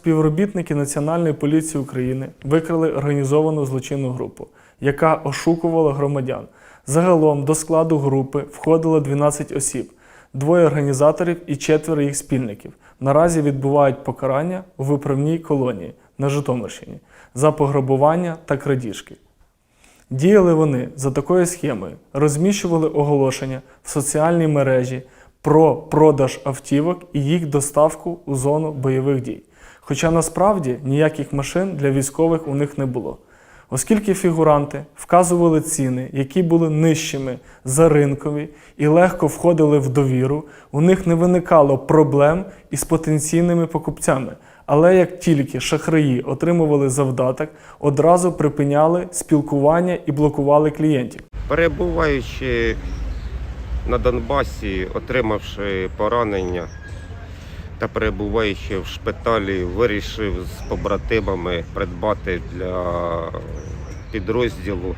співробітники Національної поліції України викрили організовану злочинну групу, яка ошукувала громадян. Загалом до складу групи входило 12 осіб, двоє організаторів і четверо їх спільників. Наразі відбувають покарання у виправній колонії на Житомирщині за пограбування та крадіжки. Діяли вони за такою схемою: розміщували оголошення в соціальній мережі про продаж автівок і їх доставку у зону бойових дій. Хоча насправді ніяких машин для військових у них не було. Оскільки фігуранти вказували ціни, які були нижчими за ринкові і легко входили в довіру, у них не виникало проблем із потенційними покупцями. Але як тільки шахраї отримували завдаток, одразу припиняли спілкування і блокували клієнтів. Перебуваючи на Донбасі, отримавши поранення та перебуваючи в шпиталі, вирішив з побратимами придбати для підрозділу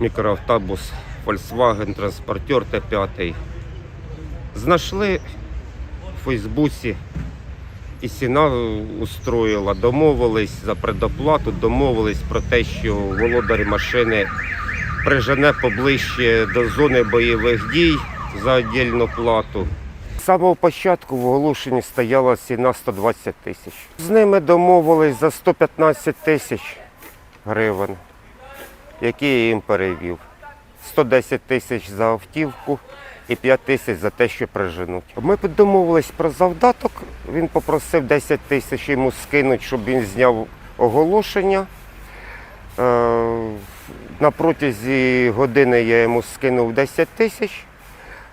мікроавтобус Volkswagen Transporter Т5. Знайшли в Фейсбуці і ціна устроїла, домовились за предоплату, домовились про те, що володар машини прижене поближче до зони бойових дій за віддільну плату. Самого початку в оголошенні стояла ціна 120 тисяч. З ними домовились за 115 тисяч гривень, які я їм перевів. 110 тисяч за автівку і 5 тисяч за те, що приженуть. Ми домовились про завдаток. Він попросив 10 тисяч йому скинуть, щоб він зняв оголошення. Е, На протязі години я йому скинув 10 тисяч.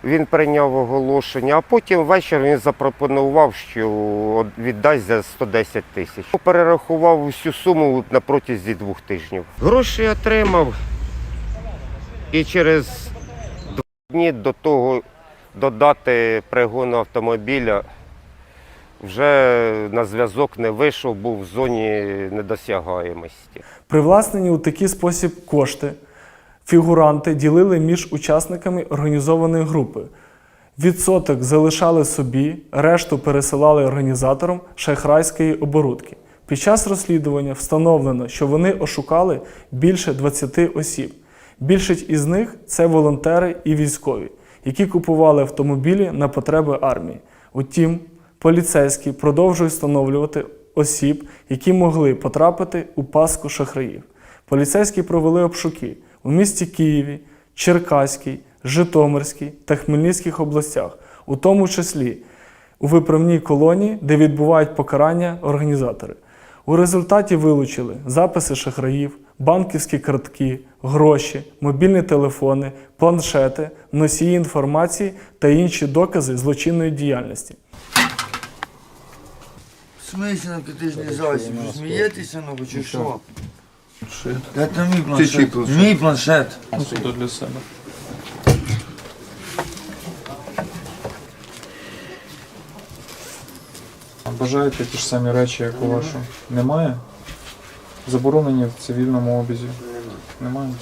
Він прийняв оголошення, а потім ввечері він запропонував, що віддасть за 110 тисяч. Перерахував усю суму на протязі двох тижнів. Гроші отримав і через два дні до того додати пригону автомобіля вже на зв'язок не вийшов, був в зоні недосягаємості. Привласнені у такий спосіб кошти фігуранти ділили між учасниками організованої групи. Відсоток залишали собі, решту пересилали організаторам шахрайської оборудки. Під час розслідування встановлено, що вони ошукали більше 20 осіб. Більшість із них це волонтери і військові, які купували автомобілі на потреби армії. Утім, поліцейські продовжують встановлювати осіб, які могли потрапити у паску шахраїв. Поліцейські провели обшуки у місті Києві, Черкаській, Житомирській та Хмельницьких областях, у тому числі у виправній колонії, де відбувають покарання організатори. У результаті вилучили записи шахраїв, банківські картки, гроші, мобільні телефони, планшети, носії інформації та інші докази злочинної діяльності. В смысле наркотичний засіб? Ви Смієтеся, ну чи що? Це мій чий планшет. планшет? Мій планшет. Суто для себе. Бажаєте ті ж самі речі, як у вашу? Немає? Заборонені в цивільному обізі? Немає.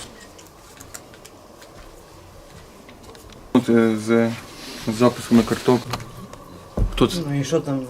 От, е, з записками карток. Хто це? Ну і що там